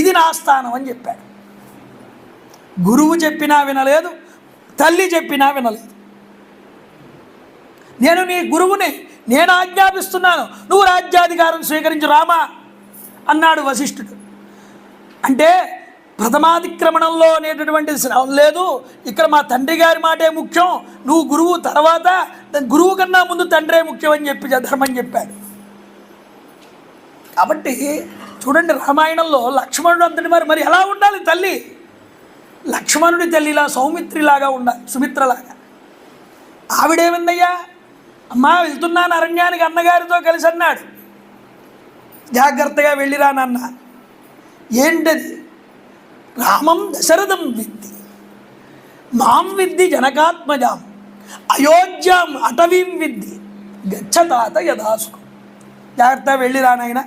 ఇది నా స్థానం అని చెప్పాడు. గురువు చెప్పినా వినలేదు తల్లి చెప్పినా వినలేదు. నేను నీ గురువుని నేను ఆజ్ఞాపిస్తున్నాను నువ్వు రాజ్యాధికారం స్వీకరించు రామా అన్నాడు వశిష్ఠుడు. అంటే ప్రథమాధిక్రమణంలో అనేటటువంటి శ్రవం లేదు ఇక్కడ మా తండ్రి గారి మాటే ముఖ్యం నువ్వు గురువు తర్వాత గురువు కన్నా ముందు తండ్రే ముఖ్యం అని చెప్పి ధర్మం చెప్పాడు. కాబట్టి చూడండి రామాయణంలో లక్ష్మణుడు అంతటి మరి మరి ఎలా ఉండాలి తల్లి? లక్ష్మణుడి తల్లిలా సౌమిత్రిలాగా ఉండాలి సుమిత్రలాగా. ఆవిడేమిందయ్యా? అమ్మా వెళ్తున్నాను అరణ్యానికి అన్నగారితో కలిసి అన్నాడు. జాగ్రత్తగా వెళ్ళిరానన్న ఏంటది? రామం దశరథం విద్ది మాం విద్ది జనకాత్మజాం. అయోధ్యాం అటవీం విద్ది గచ్చ తాత యథాసుకు జాగ్రత్త వెళ్ళిరానైనా